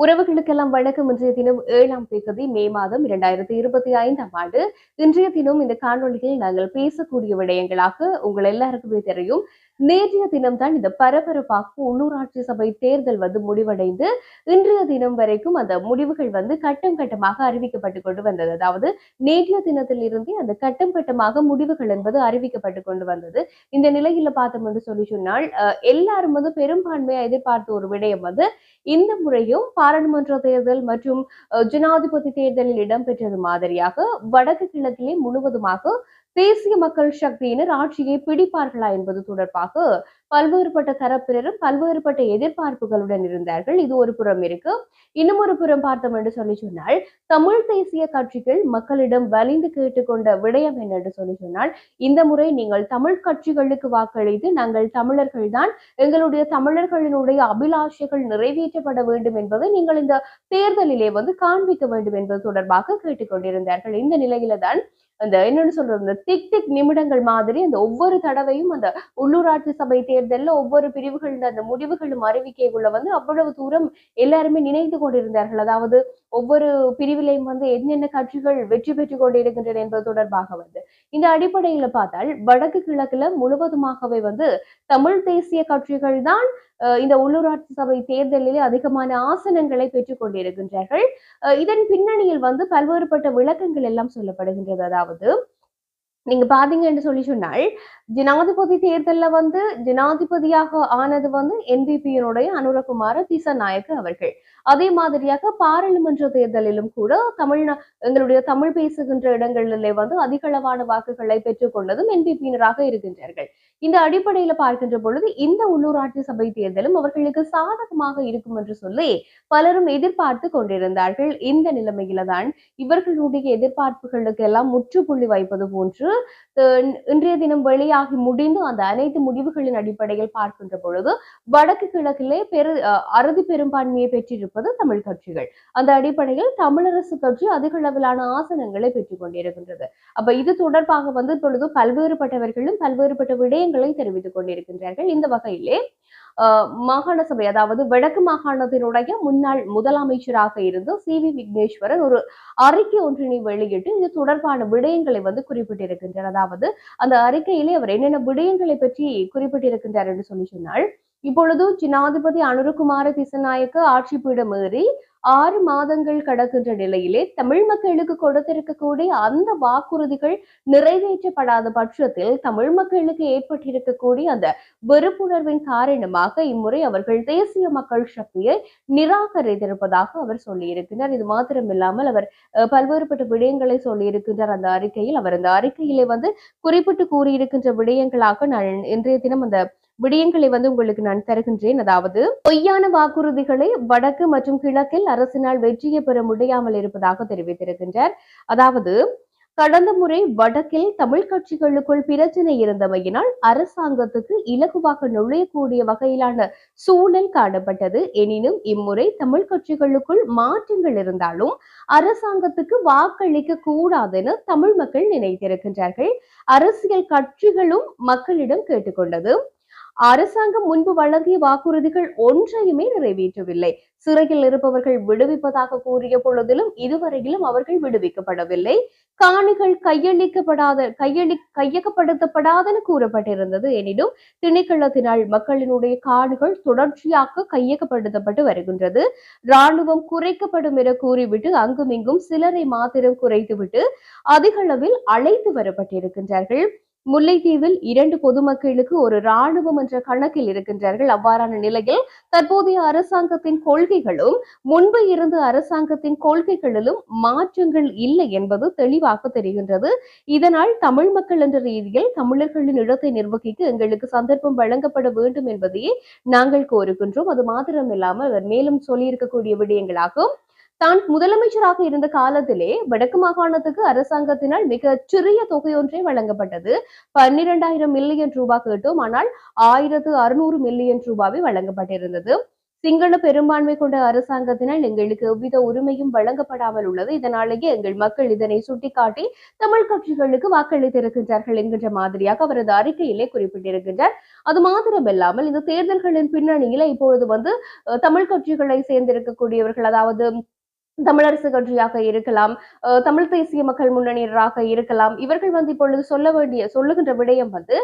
உறவுகளுக்கெல்லாம் வணக்கம் இன்றைய தினம் ஏழாம் தேதி மே மாதம் இரண்டாயிரத்தி இருபத்தி ஐந்தாம் ஆண்டு. இன்றைய தினம் இந்த காணொலியில் நாங்கள் பேசக்கூடிய விடயங்களாக உங்கள் எல்லாருக்குமே தெரியும். நேற்றைய தினம்தான் இந்த பரபரப்பாக உள்ளூராட்சி சபை தேர்தல் வந்து முடிவடைந்து இன்றைய தினம் வரைக்கும் அந்த முடிவுகள் வந்து கட்டம் கட்டமாக அறிவிக்கப்பட்டு கொண்டு வந்தது. அதாவது நேற்றைய தினத்தில் இருந்தே அந்த கட்டம் கட்டமாக முடிவுகள் என்பது அறிவிக்கப்பட்டு கொண்டு வந்தது. இந்த நிலையில பார்த்தோம் என்று சொல்லி சொன்னால் எல்லாரும் வந்து பெரும்பான்மையா எதிர்பார்த்த ஒரு விடயம் வந்து இந்த முறையும் பாராளுமன்ற தேர்தல் மற்றும் ஜனாதிபதி தேர்தலில் இடம்பெற்றது மாதிரியாக வடக்கு கிழக்கிலே முழுவதுமாக தேசிய மக்கள் சக்தியினர் ஆட்சியை பிடிப்பார்களா என்பது தொடர்பாக பல்வேறுபட்ட தரப்பினரும் பல்வேறுபட்ட எதிர்பார்ப்புகளுடன் இருந்தார்கள். இது ஒரு புறம் இருக்கு. இன்னும் ஒரு புறம் பார்த்தோம் என்று சொல்லி சொன்னால் தமிழ் தேசிய கட்சிகள் மக்களிடம் வலிந்து கேட்டுக்கொண்ட விடயம் என்ன என்று சொல்லி சொன்னால் இந்த முறை நீங்கள் தமிழ் கட்சிகளுக்கு வாக்களித்து நாங்கள் தமிழர்கள் தான் எங்களுடைய தமிழர்களினுடைய அபிலாஷைகள் நிறைவேற்றப்பட வேண்டும் என்பதை நீங்கள் இந்த தேர்தலிலே வந்து காண்பிக்க வேண்டும் என்பது தொடர்பாக கேட்டுக்கொண்டிருந்தார்கள். இந்த நிலையில தான் அந்த என்னன்னு சொல்றது இந்த திக் திக் நிமிடங்கள் மாதிரி அந்த ஒவ்வொரு தடவையும் அந்த உள்ளூராட்சி சபை தேர்தலில் ஒவ்வொரு பிரிவுகளின் அந்த முடிவுகளும் அறிவிக்கைக்குள்ள வந்து அவ்வளவு தூரம் எல்லாருமே நினைத்து கொண்டிருந்தார்கள். அதாவது ஒவ்வொரு பிரிவிலையும் வந்து என்னென்ன கட்சிகள் வெற்றி பெற்றுக் கொண்டிருக்கின்றன என்பது தொடர்பாக வந்து. இந்த அடிப்படையில பார்த்தால் வடக்கு கிழக்குல முழுவதுமாகவே வந்து தமிழ் தேசிய கட்சிகள் தான் இந்த உள்ளூராட்சி சபை தேர்தலிலே அதிகமான ஆசனங்களை பெற்றுக் கொண்டிருக்கின்றார்கள். இதன் பின்னணியில் வந்து பல்வேறுபட்ட விளக்கங்கள் எல்லாம் சொல்லப்படுகின்றது. அதாவது நீங்க பாத்தீங்கன்னு சொல்லி சொன்னால் ஜனாதிபதி தேர்தல்ல வந்து ஜனாதிபதியாக ஆனது வந்து என்பிபியினுடைய அனுரகுமார திசநாயக்க அவர்கள். அதே மாதிரியாக பாராளுமன்ற தேர்தலிலும் கூட தமிழ் எங்களுடைய தமிழ் பேசுகின்ற இடங்களிலே வந்து அதிகளவான வாக்குகளை பெற்றுக்கொண்டதும் என்பிபியினராக இருக்கின்றார்கள். இந்த அடிப்படையில பார்க்கின்ற பொழுது இந்த உள்ளூராட்சி சபை தேர்தலும் அவர்களுக்கு சாதகமாக இருக்கும் என்று சொல்லி பலரும் எதிர்பார்த்து கொண்டிருந்தார்கள். இந்த நிலைமையில தான் இவர்களுடைய எதிர்பார்ப்புகளுக்கு எல்லாம் முற்றுப்புள்ளி வைப்பது போன்று அஹ், இன்றைய தினம் வெளியாகி முடிந்து அந்த அனைத்து முடிவுகளின் அடிப்படையில் பார்க்கின்ற பொழுது வடக்கு கிழக்கிலே பெரு அறுதி பெரும்பான்மையை பெற்றிருப்பது தமிழ் கட்சிகள். அந்த அடிப்படையில் தமிழரசு கட்சி அதிக அளவிலான ஆசனங்களை பெற்றுக் கொண்டிருக்கின்றது. அப்ப இது தொடர்பாக வந்து இப்பொழுது பல்வேறுபட்டவர்களும் பல்வேறுபட்ட விடயங்களை தெரிவித்துக் கொண்டிருக்கின்றார்கள். இந்த வகையிலே மாகாண சபை அதாவது வடக்கு மாகாணத்தினுடைய முன்னாள் முதலமைச்சராக இருந்து சி வி விக்னேஸ்வரன் ஒரு அறிக்கை ஒன்றினை வெளியிட்டு இது தொடர்பான விடயங்களை வந்து இருக்கின்றார். அதாவது அந்த அறிக்கையிலே அவர் என்னென்ன விடயங்களை பற்றி குறிப்பிட்டிருக்கின்றார் என்று சொல்லி சொன்னால் இப்பொழுது ஜனாதிபதி அனுரகுமார திசநாயக்க ஆட்சி பீடம் ஏறி ஆறு மாதங்கள் கடக்கின்ற நிலையிலே தமிழ் மக்களுக்கு கொடுத்திருக்கக்கூடிய அந்த வாக்குறுதிகள் நிறைவேற்றப்படாத பட்சத்தில் தமிழ் மக்களுக்கு ஏற்பட்டிருக்கக்கூடிய அந்த வெறுப்புணர்வின் காரணமாக இம்முறை அவர்கள் தேசிய மக்கள் சக்தியை நிராகரித்திருப்பதாக அவர் சொல்லியிருக்கிறார். இது மாத்திரமில்லாமல் அவர் அஹ், பல்வேறுபட்ட விடயங்களை சொல்லியிருக்கின்றார் அந்த அறிக்கையில் அவர் அந்த அறிக்கையிலே வந்து குறிப்பிட்டு கூறியிருக்கின்ற விடயங்களாக நான் இன்றைய தினம் அந்த விடயங்களை வந்து உங்களுக்கு நான் தருகின்றேன். அதாவது பொய்யான வாக்குறுதிகளை வடக்கு மற்றும் கிழக்கில் அரசினால் வெற்றியை பெற முடியாமல் இருப்பதாக தெரிவித்திருக்கின்றார். அதாவது கடந்த முறை வடக்கில் தமிழ் கட்சிகளுக்குள் பிரச்சனை இருந்தமையினால் அரசாங்கத்துக்கு இலகுவாக நுழையக்கூடிய வகையிலான சூழல் காணப்பட்டது. எனினும் இம்முறை தமிழ் கட்சிகளுக்குள் மாற்றங்கள் இருந்தாலும் அரசாங்கத்துக்கு வாக்களிக்க கூடாதென தமிழ் மக்கள் நினைத்திருக்கின்றார்கள். அரசியல் கட்சிகளும் மக்களிடம் கேட்டுக்கொண்டது. அரசாங்கம் முன்பு வழங்கிய வாக்குறுதிகள் ஒன்றையுமே நிறைவேற்றவில்லை. சிறையில் இருப்பவர்கள் விடுவிப்பதாக கூறிய பொழுதிலும் இதுவரையிலும் அவர்கள் விடுவிக்கப்படவில்லை. காணிகள் கையளிக்கப்படாத கையளி கையகப்படுத்தப்படாதென கூறப்பட்டிருந்தது. எனினும் திணைக்களத்தினால் மக்களினுடைய காணிகள் தொடர்ச்சியாக கையகப்படுத்தப்பட்டு வருகின்றது. ராணுவம் குறைக்கப்படும் என கூறிவிட்டு அங்குமிங்கும் சிலரை மாத்திரம் குறைத்துவிட்டு அதிகளவில் அழைத்து வரப்பட்டிருக்கின்றார்கள். முல்லைத்தீவில் இரண்டு பொதுமக்களுக்கு ஒரு ராணுவம் என்ற கணக்கில் இருக்கின்றார்கள். அவ்வாறான நிலையில் தற்போதைய அரசாங்கத்தின் கொள்கைகளும் முன்பு இருந்த அரசாங்கத்தின் கொள்கைகளிலும் மாற்றங்கள் இல்லை என்பது தெளிவாக தெரிகின்றது. இதனால் தமிழ் மக்கள் என்ற ரீதியில் தமிழர்களின் இடத்தை நிர்வகிக்க எங்களுக்கு சந்தர்ப்பம் வழங்கப்பட வேண்டும் என்பதையே நாங்கள் கோருகின்றோம். அது மாத்திரமில்லாமல் அவர் மேலும் சொல்லியிருக்கக்கூடிய விடயங்களாகும். தான் முதலமைச்சராக இருந்த காலத்திலே வடக்கு மாகாணத்துக்கு அரசாங்கத்தினால் மிக சிறிய தொகையொன்றே வழங்கப்பட்டது. பன்னிரெண்டாயிரம் மில்லியன் ரூபாய் கேட்டோம். ஆனால் ஆயிரத்து அறுநூறு மில்லியன் ரூபாவே வழங்கப்பட்டிருந்தது. சிங்கள பெரும்பான்மை கொண்ட அரசாங்கத்தினால் எங்களுக்கு எவ்வித உரிமையும் வழங்கப்படாமல் உள்ளது. இதனாலேயே எங்கள் மக்கள் இதனை சுட்டிக்காட்டி தமிழ் கட்சிகளுக்கு வாக்களித்திருக்கின்றார்கள் என்கின்ற மாதிரியாக அவரது அறிக்கையிலே குறிப்பிட்டிருக்கின்றார். அது மாத்திரமல்லாமல் இந்த தேர்தல்களின் பின்னணியில இப்பொழுது வந்து தமிழ் கட்சிகளை சேர்ந்திருக்கக்கூடியவர்கள் அதாவது தமிழரசு கட்சியாக இருக்கலாம் தமிழ் தேசிய மக்கள் முன்னணியராக இருக்கலாம். இவர்கள் வந்து இப்பொழுது சொல்ல வேண்டிய சொல்லுகின்ற விடயம் வந்து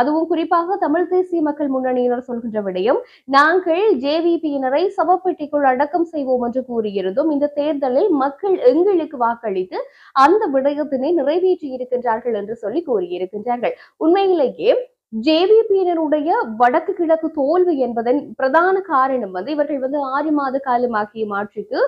அதுவும் குறிப்பாக தமிழ் தேசிய மக்கள் முன்னணியினர் சொல்கின்ற விடயம் நாங்கள் ஜேவிபியினரை சவப்பெட்டிக்குள் அடக்கம் செய்வோம் என்று கூறியிருந்தோம் இந்த தேர்தலில் மக்கள் எங்களுக்கு வாக்களித்து அந்த விடயத்தினை நிறைவேற்றி இருக்கின்றார்கள் என்று சொல்லி கூறியிருக்கின்றார்கள். உண்மையிலேயே ஜேவிபியினருடைய வடக்கு கிழக்கு தோல்வி என்பதன் பிரதான காரணம் வந்து இவர்கள் வந்து ஆறு மாத காலமாகிய மாற்றுக்கு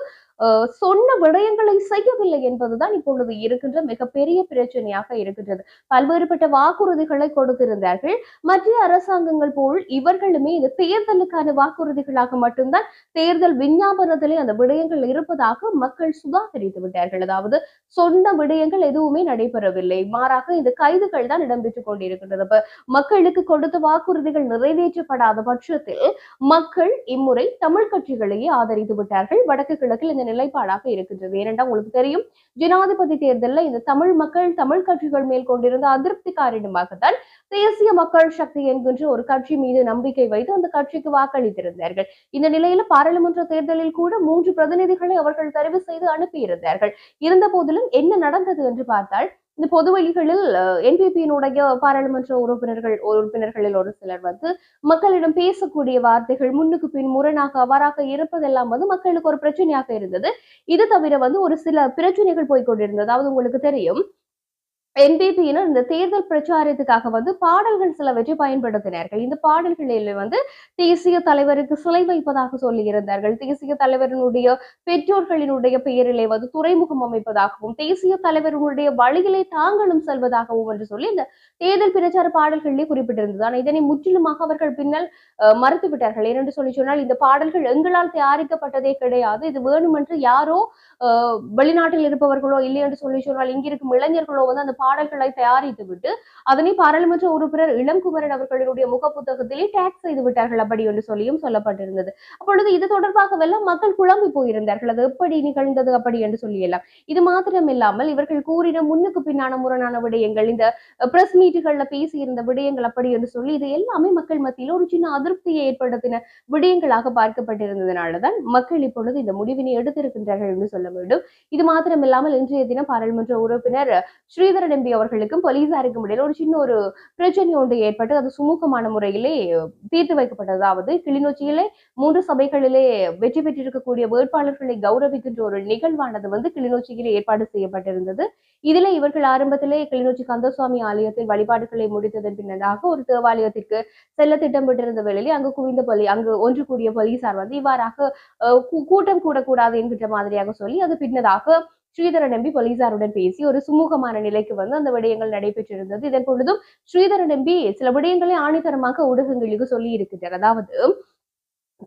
சொன்ன விடயங்களை செய்யவில்லை என்பதுதான் இப்பொழுது இருக்கின்ற மிகப்பெரிய பிரச்சனையாக இருக்கின்றது. பல்வேறுபட்ட வாக்குறுதிகளை கொடுத்திருந்தார்கள். மத்திய அரசாங்கங்கள் போல் இவர்களுமே இந்த தேர்தலுக்கான வாக்குறுதிகளாக மட்டும்தான் தேர்தல் விஞ்ஞாபனத்திலே அந்த விடயங்கள் இருப்பதாக மக்கள் சுதாகரித்து விட்டார்கள். அதாவது சொன்ன விடயங்கள் எதுவுமே நடைபெறவில்லை. மாறாக இந்த கைதுகள் தான் இடம்பெற்றுக் கொண்டிருக்கின்றது. அப்ப மக்களுக்கு கொடுத்த வாக்குறுதிகள் நிறைவேற்றப்படாத பட்சத்தில் மக்கள் இம்முறை தமிழ் கட்சிகளையே ஆதரித்து விட்டார்கள். வடக்கு கிழக்கில் இந்த நிலைப்பாடாக இருக்கின்றது. ஏனென்றால் உங்களுக்கு தெரியும் ஜனாதிபதி தேர்தலில் இந்த தமிழ் மக்கள் தமிழ் கட்சிகள் மேல் கொண்டிருந்த அதிருப்தி காரணமாகத்தான் தேசிய மக்கள் சக்தி என்கின்ற ஒரு கட்சி மீது நம்பிக்கை வைத்து அந்த கட்சிக்கு வாக்களித்திருந்தார்கள். இந்த நிலையில பாராளுமன்ற தேர்தலில் கூட மூன்று பிரதிநிதிகளை அவர்கள் தெரிவு செய்து அனுப்பியிருந்தார்கள். இருந்த போதிலும் என்ன நடந்தது என்று பார்த்தால் இந்த பொது வழிகளில் என்பிபியினுடைய பாராளுமன்ற உறுப்பினர்கள் உறுப்பினர்களில் ஒரு சிலர் வந்து மக்களிடம் பேசக்கூடிய வார்த்தைகள் முன்னுக்கு பின் முரணாக அவ்வாறாக இருப்பதெல்லாம் வந்து மக்களுக்கு ஒரு பிரச்சனையாக இருந்தது. இது தவிர வந்து ஒரு சில பிரச்சனைகள் போய்கொண்டிருந்தது அதாவது உங்களுக்கு தெரியும் என்பிபியினர் இந்த தேர்தல் பிரச்சாரத்துக்காக வந்து பாடல்கள் சிலவற்றை பயன்படுத்தினார்கள். இந்த பாடல்களில் வந்து தேசிய தலைவருக்கு சிலை வைப்பதாக சொல்லியிருந்தார்கள். தேசிய தலைவரினுடைய பெற்றோர்களினுடைய பெயரிலே வந்து துறைமுகம் அமைப்பதாகவும் தேசிய தலைவர்களுடைய வழியிலே தாங்களும் செல்வதாகவும் என்று சொல்லி இந்த தேர்தல் பிரச்சார பாடல்களிலே குறிப்பிட்டிருந்தது. ஆனால் இதனை முற்றிலுமாக அவர்கள் பின்னால் அஹ், ஏனென்று சொல்லி சொன்னால் இந்த பாடல்கள் எங்களால் தயாரிக்கப்பட்டதே கிடையாது. இது வேணுமென்று யாரோ வெளிநாட்டில் இருப்பவர்களோ இல்லை என்று சொல்லி சொன்னால் இங்கிருக்கும் இளைஞர்களோ வந்து அந்த பாடல்களை தயாரித்து விட்டு அதனை பாராளுமன்ற உறுப்பினர் இளங்குமரன் அவர்களுடைய முக புத்தகத்திலே டேக் செய்து விட்டார்கள் அப்படி என்று சொல்லியும் சொல்லப்பட்டிருந்தது. அப்பொழுது இது தொடர்பாகவெல்லாம் மக்கள் குழம்பி போயிருந்தார்கள். அது எப்படி நிகழ்ந்தது அப்படி என்று சொல்லியெல்லாம். இது மாத்திரம் இல்லாமல் இவர்கள் கூறின முன்னுக்கு பின்னான முரணான விடயங்கள் இந்த பிரஸ் மீட்டுகள்ல பேசியிருந்த விடயங்கள் அப்படி என்று சொல்லி இது எல்லாமே மக்கள் மத்தியில் ஒரு சின்ன அதிருப்தியை ஏற்படுத்தின விடயங்களாக பார்க்கப்பட்டிருந்ததுனாலதான் மக்கள் இப்பொழுது இந்த முடிவினை எடுத்திருக்கின்றார்கள் என்று சொல்ல வேண்டும். இது மாத்திரம் இல்லாமல் இன்றைய தினம் பாராளுமன்ற உறுப்பினர் ஸ்ரீதரன் எம்பி அவர்களுக்கும் போலீசாருக்கும் இடையில ஒரு சின்ன ஒரு பிரச்சனை ஒன்று ஏற்பட்டு அது சுமூகமான முறையிலே தீர்த்து வைக்கப்பட்டது அதாவது கிளிநொச்சியிலே மூன்று சபைகளிலே வெற்றி பெற்றிருக்கக்கூடிய வேட்பாளர்களை கௌரவிக்கின்ற ஒரு நிகழ்வானது வந்து கிளிநொச்சியிலே ஏற்பாடு செய்யப்பட்டிருந்தது. இதுல இவர்கள் ஆரம்பத்திலே கிளிநொச்சி கந்தசுவாமி ஆலயத்தில் வழிபாடுகளை முடித்ததன் பின்னதாக ஒரு தேவாலயத்திற்கு செல்ல திட்டமிட்டிருந்த வேளையில் அங்கு குவிந்த பலி அங்கு ஒன்று கூடிய போலீசார் வந்து இவ்வாறாக கூட்டம் கூடக்கூடாது என்கின்ற மாதிரியாக சொல்லி அது பின்னதாக ஸ்ரீதர நம்பி போலீசாருடன் பேசி ஒரு சுமூகமான நிலைக்கு வந்து அந்த விடயங்கள் நடைபெற்றிருந்தது. இதன் பொழுதும் ஸ்ரீதர நம்பி சில விடயங்களை ஆணித்தரமாக ஊடகங்களுக்கு சொல்லி இருக்கிறார் அதாவது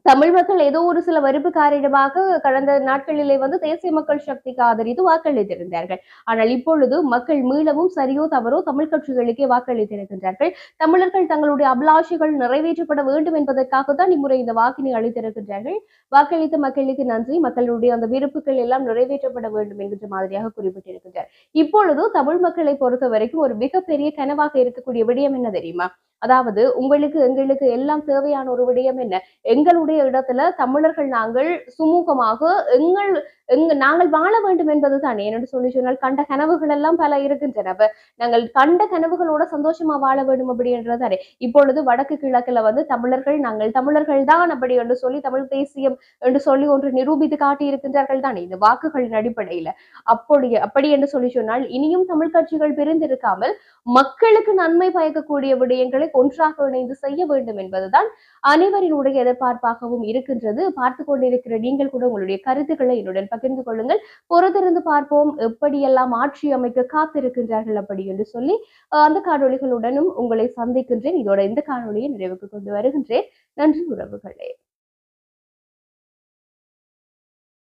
தமிழ் மக்கள் ஏதோ ஒரு சில வெறுப்பு காரணமாக கடந்த நாட்களிலே வந்து தேசிய மக்கள் சக்திக்கு ஆதரித்து வாக்களித்திருந்தார்கள். ஆனால் இப்பொழுது மக்கள் மீளவும் சரியோ தவறோ தமிழ் கட்சிகளுக்கே வாக்களித்திருக்கின்றார்கள். தமிழர்கள் தங்களுடைய அபிலாஷைகள் நிறைவேற்றப்பட வேண்டும் என்பதற்காக தான் இம்முறை இந்த வாக்கினை அளித்திருக்கின்றார்கள். வாக்களித்த மக்களுக்கு நன்றி. மக்களுடைய அந்த விருப்புகள் எல்லாம் நிறைவேற்றப்பட வேண்டும் என்கின்ற மாதிரியாக குறிப்பிட்டிருக்கின்றார். இப்பொழுது தமிழ் மக்களை பொறுத்த வரைக்கும் ஒரு மிகப்பெரிய கனவாக இருக்கக்கூடிய விடயம் என்ன தெரியுமா? அதாவது உங்களுக்கு எங்களுக்கு எல்லாம் தேவையான ஒரு விடயம் என்ன? எங்களுடைய இடத்துல தமிழர்கள் நாங்கள் சுமூகமாக எங்கள் எங்க நாங்கள் வாழ வேண்டும் என்பது தானே ஏனென்று சொல்லி சொன்னால் கண்ட கனவுகள் எல்லாம் பல இருக்கின்றன. நாங்கள் கண்ட கனவுகளோட சந்தோஷமா வாழ வேண்டும் அப்படின்றதானே இப்பொழுது வடக்கு கிழக்குல வந்து தமிழர்கள் நாங்கள் தமிழர்கள் தான் அப்படி என்று சொல்லி தமிழ் தேசியம் என்று சொல்லி ஒன்று நிரூபித்து காட்டி இருக்கின்றார்கள் தானே? இந்த வாக்குகளின் அடிப்படையில. அப்படி அப்படி என்று சொல்லி சொன்னால் இனியும் தமிழ் கட்சிகள் பிரிந்திருக்காமல் மக்களுக்கு நன்மை பயக்கக்கூடிய விடயங்களை ஒன்றாக இணைந்து செய்ய வேண்டும் என்பதுதான் அனைவரினுடைய எதிர்பார்ப்பாகவும் இருக்கின்றது. பார்த்து கொண்டிருக்கிற நீங்கள் கூட உங்களுடைய கருத்துக்களை என்னுடன் பகிர்ந்து கொள்ளுங்கள். பொறுத்திருந்து பார்ப்போம் எப்படியெல்லாம் ஆட்சி அமைக்க காத்திருக்கின்றார்கள் அப்படி என்று சொல்லி அந்த காணொளிகளுடனும் உங்களை சந்திக்கின்றேன். இதோட இந்த காணொளியை நிறைவுக்கு கொண்டு வருகின்றேன். நன்றி உறவுகளே.